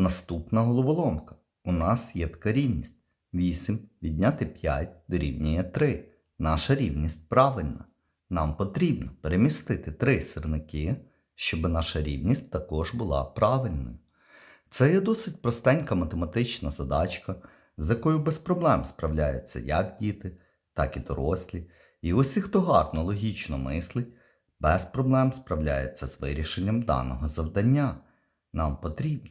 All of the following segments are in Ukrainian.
Наступна головоломка. У нас є така рівність. 8 відняти 5 дорівнює 3. Наша рівність правильна. Нам потрібно перемістити три сірники, щоб наша рівність також була правильною. Це є досить простенька математична задачка, з якою без проблем справляються як діти, так і дорослі. І усі, хто гарно логічно мислить, без проблем справляється з вирішенням даного завдання. Нам потрібно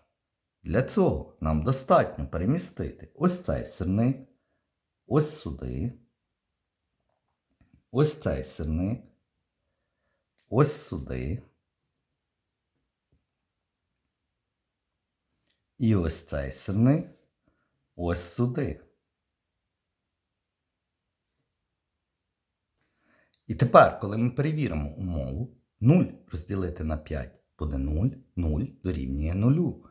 Для цього нам достатньо перемістити ось цей сирник, ось сюди, ось цей сирник, ось сюди. І ось цей сирник, ось сюди. І тепер, коли ми перевіримо умову, 0 розділити на 5 буде 0, 0 дорівнює 0.